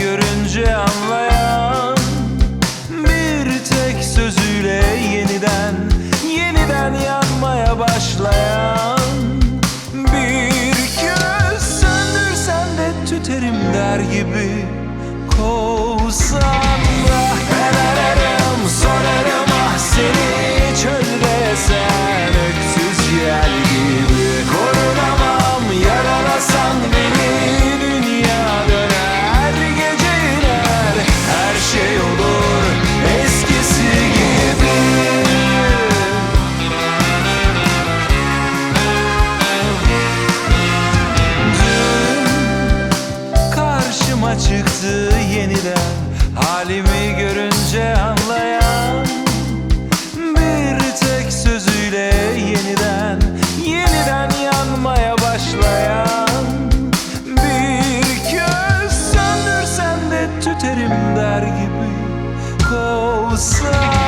Görünce anlayan Bir tek sözüyle yeniden Yeniden yanmaya başlayan. Bir göz söndürsen de tüterim der gibi Kovsan da her karşıma çıktı yeniden. Halimi görünce anlayan Bir tek sözüyle yeniden Yeniden yanmaya başlayan Bir köz söndürsen de tüterim der gibi Kovsan.